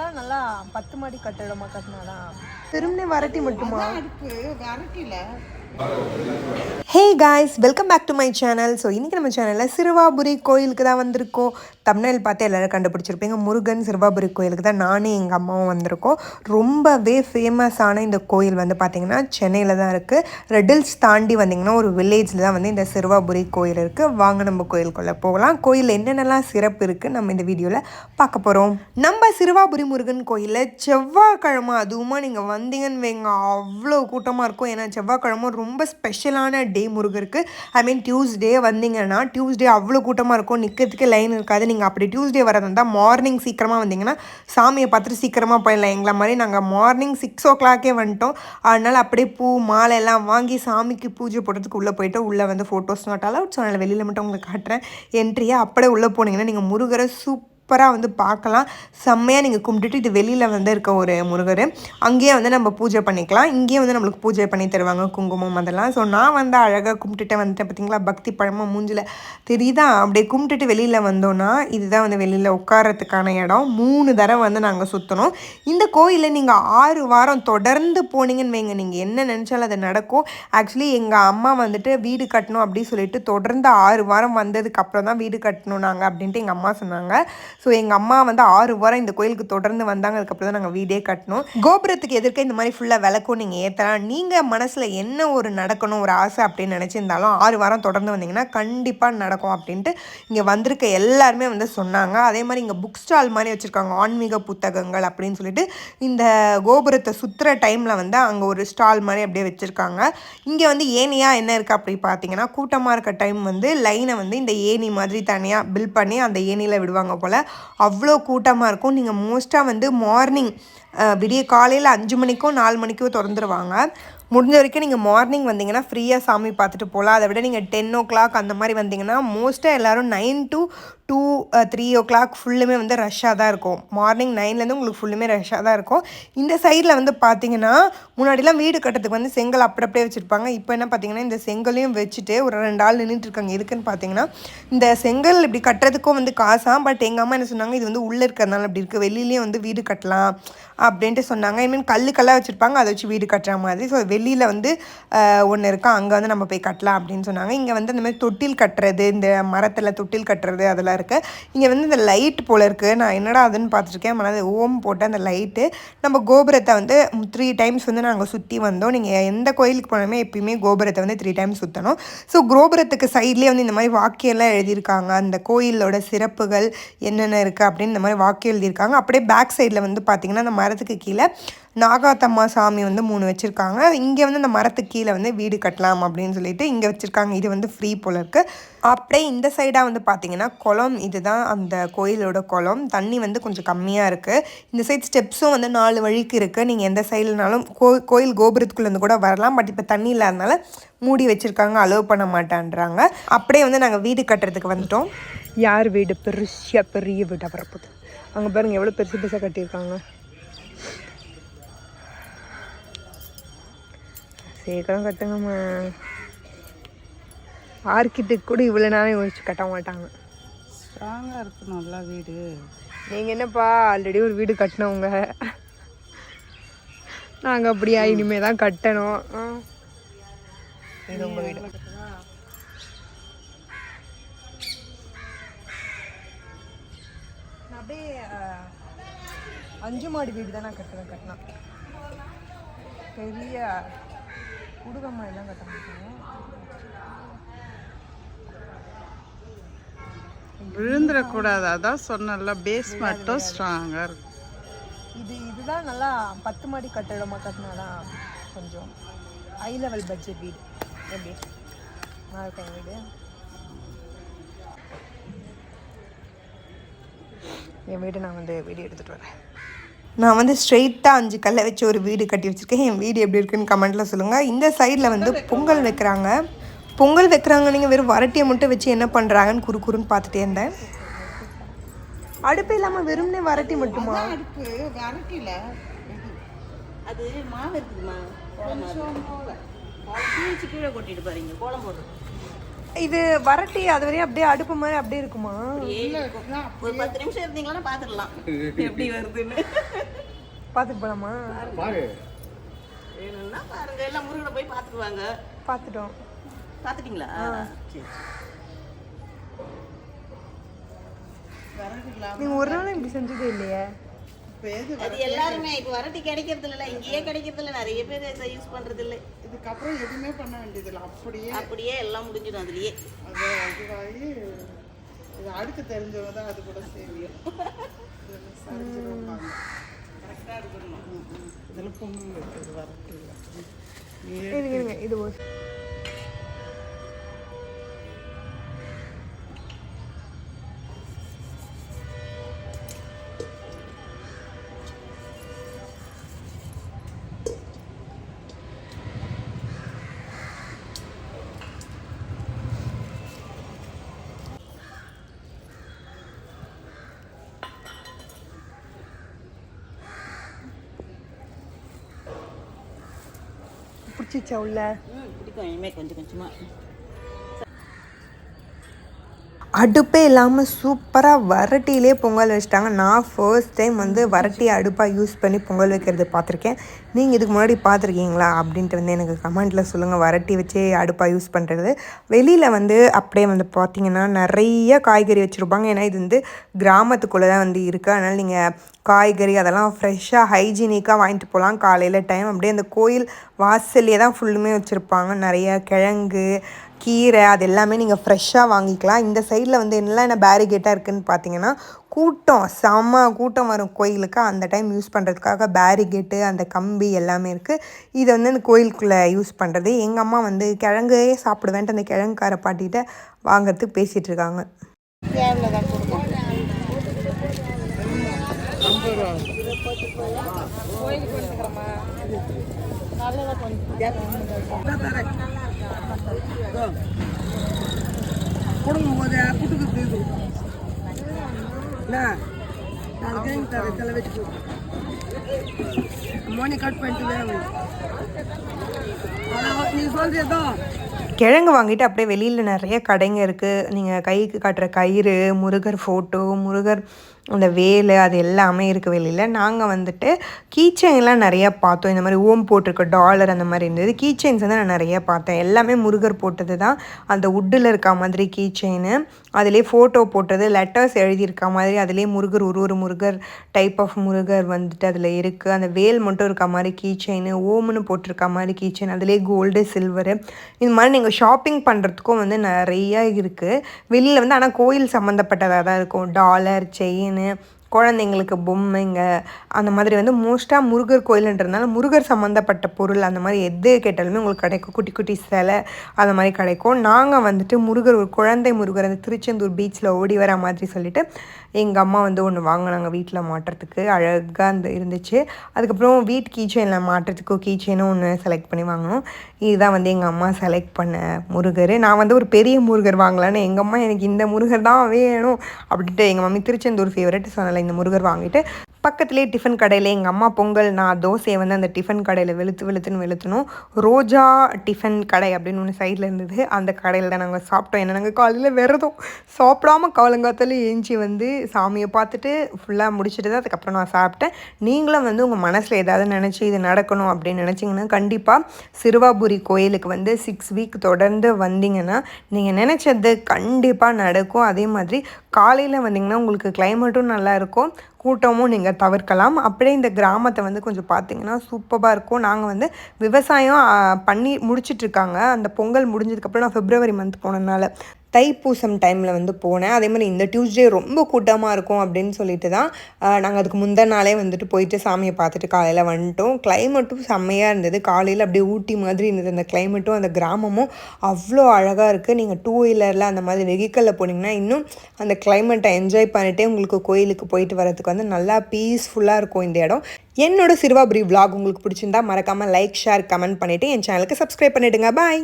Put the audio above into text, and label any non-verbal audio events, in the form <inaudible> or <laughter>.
தான் நல்லா பத்து மாடி கட்டிடமா கட்டினாதான். திரும்பி வரட்டி மட்டுமா? இருக்கு வரட்டில hey guys welcome back to my channel so இன்றைக்கி நம்ம சேனலில் சிறுவாபுரி கோயிலுக்கு தான் வந்திருக்கோம். தமிழில் பார்த்து எல்லோரும் கண்டுபிடிச்சிருப்பீங்க. முருகன் சிறுவாபுரி கோயிலுக்கு தான் நானும் எங்கள் அம்மாவும் வந்திருக்கோம். ரொம்பவே ஃபேமஸான இந்த கோயில் வந்து பார்த்திங்கன்னா சென்னையில் தான் இருக்குது ரெடில்ஸ் தாண்டி வந்திங்கன்னா ஒரு வில்லேஜில் தான் வந்து இந்த சிறுவாபுரி கோயில் இருக்குது வாங்க நம்ம கோயிலுக்குள்ளே போகலாம். கோயிலில் என்னென்னலாம் சிறப்பு இருக்குது நம்ம இந்த வீடியோவில் பார்க்க போகிறோம் நம்ம சிறுவாபுரி முருகன் கோயிலில் செவ்வாய்க்கிழமை அதுவுமா நீங்கள் வந்தீங்கன்னு வைங்க. அவ்வளோ கூட்டமாக இருக்கும். ஏன்னா செவ்வாய்க்கிழமை ரொம்ப ஸ்பெஷலான டே முருகருக்கு. ஐ மீன் டியூஸ்டே வந்தீங்கன்னா டியூஸ்டே அவ்வளோ கூட்டமாக இருக்கும் நிற்கிறதுக்கே லைன் இருக்காது. நீங்கள் அப்படி டியூஸ்டே வரதா மார்னிங் சீக்கிரமாக வந்தீங்கன்னா சாமியை பார்த்துட்டு சீக்கிரமாக போயிடலாம். எங்களை மாதிரி நாங்கள் மார்னிங் சிக்ஸ் ஓ கிளாக்கே வந்துட்டோம். அதனால் அப்படியே பூ மாலை எல்லாம் வாங்கி சாமிக்கு பூஜை போடுறதுக்கு உள்ளே போயிட்டு உள்ளே வந்து ஃபோட்டோஸ் நாட் அலவுட் ஸோ அதனால் வெளியில் மட்டும் உங்களுக்கு காட்டுறேன். என்ட்ரியாக அப்படியே உள்ளே போனீங்கன்னா நீங்கள் முருகரை சூப் சூப்பராக வந்து பார்க்கலாம். செம்மையாக நீங்கள் கும்பிட்டுட்டு இது வெளியில் வந்து இருக்க ஒரு முருகர். அங்கேயே வந்து நம்ம பூஜை பண்ணிக்கலாம். இங்கேயே வந்து நம்மளுக்கு பூஜை பண்ணி தருவாங்க குங்குமம் அதெல்லாம். ஸோ நான் வந்து அழகாக கும்பிட்டுட்டு வந்துட்டேன் பார்த்தீங்களா பக்தி பழமாக மூஞ்சில் தெரியுதா? அப்படியே கும்பிட்டுட்டு வெளியில் வந்தோன்னா இதுதான் வந்து வெளியில் உட்காரத்துக்கான இடம். மூணு தடவை வந்து நாங்கள் சுற்றணும் இந்த கோயிலில் நீங்கள் ஆறு வாரம் தொடர்ந்து போனீங்கன்னு வைங்க. நீங்கள் என்ன நினச்சாலும் அது நடக்கும். ஆக்சுவலி எங்கள் அம்மா வந்துட்டு வீடு கட்டணும் அப்படின்னு சொல்லிட்டு தொடர்ந்து ஆறு வாரம் வந்ததுக்கு அப்புறம் தான் வீடு கட்டணும் நாங்கள் அப்படின்ட்டு எங்கள் அம்மா சொன்னாங்க. ஸோ எங்கள் அம்மா வந்து ஆறு வாரம் இந்த கோயிலுக்கு தொடர்ந்து வந்தாங்க. அதுக்கப்புறம் தான் நாங்கள் வீடே கட்டணும் கோபுரத்துக்கு எதிர்க்க இந்த மாதிரி ஃபுல்லாக விளக்கும் நீங்கள் ஏற்றலாம் நீங்கள் மனசில் என்ன ஒரு நடக்கணும் ஒரு ஆசை அப்படின்னு நினச்சிருந்தாலும் ஆறு வாரம் தொடர்ந்து வந்தீங்கன்னா கண்டிப்பாக நடக்கும் அப்படின்ட்டு இங்கே வந்திருக்க எல்லாருமே வந்து சொன்னாங்க. அதே மாதிரி இங்கே புக் ஸ்டால் மாதிரி வச்சுருக்காங்க. ஆன்மீக புத்தகங்கள் அப்படின்னு சொல்லிட்டு இந்த கோபுரத்தை சுற்றுற டைமில் வந்து அங்கே ஒரு ஸ்டால் மாதிரி அப்படியே வச்சுருக்காங்க. இங்கே வந்து ஏனியாக என்ன இருக்குது அப்படி பார்த்தீங்கன்னா கூட்டமாக இருக்க டைம் வந்து லைனை வந்து இந்த ஏணி மாதிரி தனியாக பில் பண்ணி அந்த ஏணியில் விடுவாங்க போல். அவ்வளோ கூட்டமாக இருக்கும். நீங்கள் மோஸ்ட்டாக வந்து மார்னிங் விடிய காலையில் அஞ்சு மணிக்கோ நாலு மணிக்கோ திறந்துருவாங்க. முடிஞ்ச வரைக்கும் நீங்கள் மார்னிங் வந்தீங்கன்னா ஃப்ரீயாக சாமி பார்த்துட்டு போகலாம் அதை விட நீங்கள் டென் ஓ கிளாக் அந்த மாதிரி வந்தீங்கன்னா மோஸ்ட்டாக எல்லோரும் nine to two three o'clock ஃபுல்லுமே வந்து ரஷ்ஷாக தான் இருக்கும். மார்னிங் நைன்லேருந்து உங்களுக்கு ஃபுல்லுமே ரஷ்ஷாக தான் இருக்கும். இந்த சைடில் வந்து பார்த்தீங்கன்னா முன்னாடிலாம் வீடு கட்டுறதுக்கு வந்து செங்கல் அப்படி அப்படியே வச்சுருப்பாங்க. இப்போ என்ன பார்த்தீங்கன்னா இந்த செங்கலையும் வச்சுட்டு ஒரு ரெண்டு ஆள் நின்றுட்டுருக்காங்க எதுக்குன்னு பார்த்தீங்கன்னா இந்த செங்கல் இப்படி கட்டுறதுக்கும் வந்து காசாம் பட் எங்கள் அம்மா என்ன சொன்னாங்க இது வந்து உள்ளே இருக்கிறதுனால அப்படி இருக்குது வெளியிலேயே வந்து வீடு கட்டலாம் அப்படின்ட்டு சொன்னாங்க. ஐ மீன் கல்லுக்கெல்லாம் கல்லாக வச்சுருப்பாங்க. அதை வச்சு வீடு கட்டுற மாதிரி. ஸோ வெளியில் வந்து ஒன்று இருக்கா? அங்கே வந்து நம்ம போய் கட்டலாம் அப்படின்னு சொன்னாங்க. இங்கே வந்து இந்த மாதிரி தொட்டில் கட்டுறது இந்த மரத்தில் தொட்டில் கட்டுறது அதெல்லாம் இருக்குது இங்கே வந்து இந்த லைட் போல் இருக்குது நான் என்னடா அதுன்னு பார்த்துருக்கேன் மனது ஓம் போட்டு அந்த லைட்டு நம்ம கோபுரத்தை வந்து த்ரீ டைம்ஸ் வந்து நாங்கள் சுற்றி வந்தோம். நீங்கள் எந்த கோயிலுக்கு போனாலுமே எப்பயுமே கோபுரத்தை வந்து த்ரீ டைம்ஸ் சுற்றணும் ஸோ கோபுரத்துக்கு சைட்லேயே வந்து இந்த மாதிரி வாக்கியெல்லாம் எழுதியிருக்காங்க. அந்த கோயிலோட சிறப்புகள் என்னென்ன இருக்குது அப்படின்னு இந்த மாதிரி வாக்கியம் எழுதியிருக்காங்க. அப்படியே பேக் சைடில் வந்து பார்த்திங்கன்னா அந்த மரத்துக்கு கீழே நாகாத்தம்மா சாமி வந்து மூணு வச்சுருக்காங்க. இங்கே வந்து இந்த மரத்துக்கு கீழே வந்து வீடு கட்டலாம் அப்படின்னு சொல்லிட்டு இங்கே வச்சுருக்காங்க. இது வந்து ஃப்ரீ போல் இருக்குது அப்படியே இந்த சைடாக வந்து பார்த்தீங்கன்னா குளம் இதுதான் அந்த கோயிலோட குளம். தண்ணி வந்து கொஞ்சம் கம்மியாக இருக்குது இந்த சைட் ஸ்டெப்ஸும் வந்து நாலு வழிக்கு இருக்குது நீங்கள் எந்த சைடுலனாலும் கோ கோயில் கோபுரத்துக்குள்ளேருந்து கூட வரலாம். பட் இப்போ தண்ணி இல்லாதனால மூடி வச்சுருக்காங்க. அலோவ் பண்ண மாட்டான்றாங்க. அப்படியே வந்து நாங்கள் வீடு கட்டுறதுக்கு வந்துட்டோம். யார் வீடு? பெருசாக பெரிய வீடாக வரப்போகுது. அங்கே பாருங்கள் எவ்வளோ பெருசு பெருசாக கட்டியிருக்காங்க. சீக்கிரம் கட்டுங்கம்மா ஆர்கிடெக்ட் கூட இவ்வளோ நேரம் யோசிச்சு கட்ட மாட்டாங்க. ஸ்ட்ராங்காக இருக்கு நல்லா வீடு. நீங்கள் என்னப்பா ஆல்ரெடி ஒரு வீடு கட்டினவங்க. நாங்கள் அப்படியா இனிமே தான் கட்டணும். இது உங்கள் வீடு. அப்படியே அஞ்சு மாடி வீடு தான் நான் கட்டுவேன் கட்டினா. பெரிய குடுகம்மா எல்லாம் கட்ட மாட்டேன் விழுந்துடக்கூடாது அதான் சொன்னல பேஸ் மட்டும் ஸ்ட்ராங்காக இருக்கும் இது இதுதான் நல்லா பத்து மாடி கட்டிடமா கட்டினாதான் கொஞ்சம் ஹை லெவல் பட்ஜெட் வீடு. எப்படி? நல்லா இருக்கா என் வீடு? என் வீடு நான் வந்து வீடியோ எடுத்துகிட்டு வரேன். நான் வந்து ஸ்ட்ரெயிட்டாக அஞ்சு கல்லை வச்சு ஒரு வீடு கட்டி வச்சுருக்கேன். என் வீடு எப்படி இருக்குன்னு கமெண்ட்டில் சொல்லுங்கள் இந்த சைடில் வந்து பொங்கல் வைக்கிறாங்க. பொங்கல் வைக்கிறாங்க நீங்கள் வெறும் வரட்டியை மட்டும் வச்சு என்ன பண்ணுறாங்கன்னு குறு குறுன்னு பார்த்துட்டே இருந்தேன். அடுப்பு இல்லாமல் வெறும்னே வரட்டி மட்டுமா? அடுப்பு வரட்டில அது மாவு இருக்குதுமா? கொஞ்சம் கீழே கொட்டிட்டு பாருங்க கோலம் போடுறது. இது வரட்டி அது வரையும் அப்படியே அடுப்பு மாதிரி அப்படியே இருக்குமா? ஒரு பத்து நிமிஷம் இருந்தீங்கன்னா பாத்துடலாம். <laughs> எப்படி வருதுன்னு. பார்த்துட்டு போலாமா? வேணும்னா பாருங்க. எல்லாம் முருகனை போய் பார்த்துட்டு வாங்க. பார்த்துட்டோம் பார்த்துட்டீங்களா சரி நீங்க ஒரு நாளும் இப்படி செஞ்சதே இல்லையே. அது எல்லாருமே இப்போ வரட்டி கிடைக்கிறது இல்ல இங்கேயே கிடைக்கிறது இல்ல நிறைய பேர் இதை யூஸ் பண்றது இல்லை இதுக்கப்புறம் எதுவுமே பண்ண வேண்டியதில்லை. அப்படியே அப்படியே எல்லாம் முடிஞ்சிடும் அதுலயே. அது இதுவாகி இது அடுக்கு தெரிஞ்சவங்க தான் அது கூட சரிஞ்சிருவாங்க கரெக்டாக இருக்கணும். இதில் வைக்கிறது வரட்டு இருங்க இருங்க இது பிடிச்சிச்சா உள்ள ம் பிடிக்கும் இனிமேல் கொஞ்சம் கொஞ்சமா அடுப்பே இல்லாமல் சூப்பராக வரட்டியிலே பொங்கல் வச்சுட்டாங்க. நான் ஃபர்ஸ்ட் டைம் வந்து வரட்டி அடுப்பாக யூஸ் பண்ணி பொங்கல் வைக்கிறது பார்த்துருக்கேன். நீங்கள் இதுக்கு முன்னாடி பார்த்துருக்கீங்களா? அப்படின்ட்டு வந்து எனக்கு கமெண்ட்டில் சொல்லுங்கள் வரட்டி வச்சு அடுப்பாக யூஸ் பண்ணுறது வெளியில் வந்து அப்படியே வந்து பார்த்தீங்கன்னா நிறைய காய்கறி வச்சுருப்பாங்க. ஏன்னா இது வந்து கிராமத்துக்குள்ளே தான் வந்து இருக்குது அதனால் நீங்கள் காய்கறி அதெல்லாம் ஃப்ரெஷ்ஷாக ஹைஜீனிக்காக வாங்கிட்டு போகலாம். காலையில் டைம் அப்படியே அந்த கோயில் வாசல்லே தான் ஃபுல்லுமே வச்சுருப்பாங்க. நிறைய கிழங்கு கீரை அது எல்லாமே நீங்கள் ஃப்ரெஷ்ஷாக வாங்கிக்கலாம். இந்த சைடில் வந்து என்னெல்லாம் என்ன பேரிகேட்டாக இருக்குதுன்னு பார்த்தீங்கன்னா கூட்டம் செம்ம கூட்டம் வரும் கோயிலுக்கு. அந்த டைம் யூஸ் பண்ணுறதுக்காக பேரிகேட்டு அந்த கம்பி எல்லாமே இருக்குது இது வந்து அந்த கோயிலுக்குள்ளே யூஸ் பண்ணுறது எங்கள் அம்மா வந்து கிழங்கே சாப்பிடுவேன்ட்டு அந்த கிழங்குக்கார பாட்டிகிட்ட வாங்குறதுக்கு பேசிகிட்டு இருக்காங்க. கோயிலுக்கு தான் போதே புட்டுக்கு தீது நான் கேங்க தரேன் தலை வச்சு மோனி கட் பண்ணிட்டு வேணும் நீ சொல்றதோ கிழங்கு வாங்கிட்டு அப்படியே வெளியில் நிறைய கடைங்க இருக்குது நீங்கள் கைக்கு காட்டுற கயிறு முருகர் ஃபோட்டோ முருகர் அந்த வேல் அது எல்லாமே இருக்குது வெளியில் நாங்கள் வந்துட்டு கீச்சைன்லாம் நிறையா பார்த்தோம். இந்த மாதிரி ஓம் போட்டிருக்க டாலர் அந்த மாதிரி இருந்தது. கீச்சைன்ஸ் வந்து நான் நிறையா பார்த்தேன். எல்லாமே முருகர் போட்டது தான். அந்த உட்டில் இருக்க மாதிரி கீச்சைனு அதிலே ஃபோட்டோ போட்டது லெட்டர்ஸ் எழுதியிருக்க மாதிரி அதிலே முருகர் ஒரு ஒரு முருகர் டைப் ஆஃப் முருகர் வந்துட்டு அதில் இருக்குது அந்த வேல் மட்டும் இருக்க மாதிரி கீச்சைனு ஓம்னு போட்டிருக்க மாதிரி கீச்சைன் அதிலே கோல்டு சில்வரு இந்த மாதிரி நீங்கள் ஷாப்பிங் பண்ணுறதுக்கும் வந்து நிறையா இருக்குது வெளியில் வந்து ஆனால் கோயில் சம்மந்தப்பட்டதாக தான் இருக்கும். டாலர் செயின் કરીને குழந்தைங்களுக்கு பொம்மைங்க அந்த மாதிரி வந்து மோஸ்ட்டாக முருகர் கோயிலுன்றதுனால முருகர் சம்மந்தப்பட்ட பொருள் அந்த மாதிரி எது கேட்டாலுமே உங்களுக்கு கிடைக்கும். குட்டி குட்டி சிலை அந்த மாதிரி கிடைக்கும். நாங்கள் வந்துட்டு முருகர் ஒரு குழந்தை முருகர் அந்த திருச்செந்தூர் பீச்சில் ஓடி வர மாதிரி சொல்லிட்டு எங்கள் அம்மா வந்து ஒன்று வாங்கினாங்க வீட்டில் மாட்டுறதுக்கு. அழகாக அந்த இருந்துச்சு. அதுக்கப்புறம் வீட் கீச்செயினில் மாட்டுறதுக்கு கீச்செயினும் ஒன்று செலக்ட் பண்ணி வாங்கினோம். இதுதான் வந்து எங்கள் அம்மா செலக்ட் பண்ண முருகர். நான் வந்து ஒரு பெரிய முருகர் வாங்கலான்னு எங்கள் அம்மா எனக்கு இந்த முருகர் தான் வேணும் அப்படின்ட்டு எங்கள் மம்மி திருச்செந்தூர் ஃபேவரட் சொன்னல இந்த முருகர் வாங்கிட்டு பக்கத்துலேயே டிஃபன் கடையில் எங்கள் அம்மா பொங்கல் நான் தோசையை வந்து அந்த டிஃபன் கடையில் வெளுத்து வெளுத்துன்னு வெளுத்தணும். ரோஜா டிஃபன் கடை அப்படின்னு ஒன்று சைடில் இருந்தது. அந்த கடையில் தான் நாங்கள் சாப்பிட்டோம். ஏன்னா நாங்கள் காலையில் விரதம் சாப்பிடாம காலங்காத்தால ஏஞ்சி வந்து சாமியை பார்த்துட்டு ஃபுல்லாக முடிச்சுட்டு தான் அதுக்கப்புறம் நான் சாப்பிட்டேன். நீங்களும் வந்து உங்கள் மனசில் ஏதாவது நினச்சி இது நடக்கணும் அப்படின்னு நினச்சிங்கன்னா கண்டிப்பாக சிறுவாபுரி கோயிலுக்கு வந்து சிக்ஸ் வீக் தொடர்ந்து வந்தீங்கன்னா நீங்கள் நினச்சது கண்டிப்பாக நடக்கும். அதே மாதிரி காலையில் வந்தீங்கன்னா உங்களுக்கு கிளைமேட்டும் நல்லாயிருக்கும் கூட்டமும் நீங்கள் தவிர்க்கலாம். அப்படியே இந்த கிராமத்தை வந்து கொஞ்சம் பார்த்தீங்கன்னா சூப்பராக இருக்கும். நாங்கள் வந்து விவசாயம் பண்ணி முடிச்சிட்ருக்காங்க அந்த பொங்கல் முடிஞ்சதுக்கப்புறம் நான் ஃபிப்ரவரி மந்த் போனதுனால. தைப்பூசம் டைமில் வந்து போனேன். அதே மாதிரி இந்த டியூஸ்டே ரொம்ப கூட்டமாக இருக்கும் அப்படின்னு சொல்லிட்டு தான் நாங்கள் அதுக்கு முந்தின நாளே வந்துட்டு போயிட்டு சாமியை பார்த்துட்டு காலையில் வந்துட்டோம். கிளைமேட்டும் செம்மையாக இருந்தது. காலையில் அப்படியே ஊட்டி மாதிரி இருந்தது. அந்த கிளைமேட்டும் அந்த கிராமமும் அவ்வளோ அழகாக இருக்குது நீங்கள் டூ வீலரில் அந்த மாதிரி வெஹிக்கலில் போனீங்கன்னா இன்னும் அந்த கிளைமேட்டை என்ஜாய் பண்ணிட்டே உங்களுக்கு கோயிலுக்கு போயிட்டு வரதுக்கு வந்து நல்லா பீஸ்ஃபுல்லாக இருக்கும் இந்த இடம். என்னோட சிறுவாபுரி விலாக் உங்களுக்கு பிடிச்சிருந்தா மறக்காமல் லைக் ஷேர் கமெண்ட் பண்ணிவிட்டு என் சேனலுக்கு சப்ஸ்கிரைப் பண்ணிவிடுங்க பாய்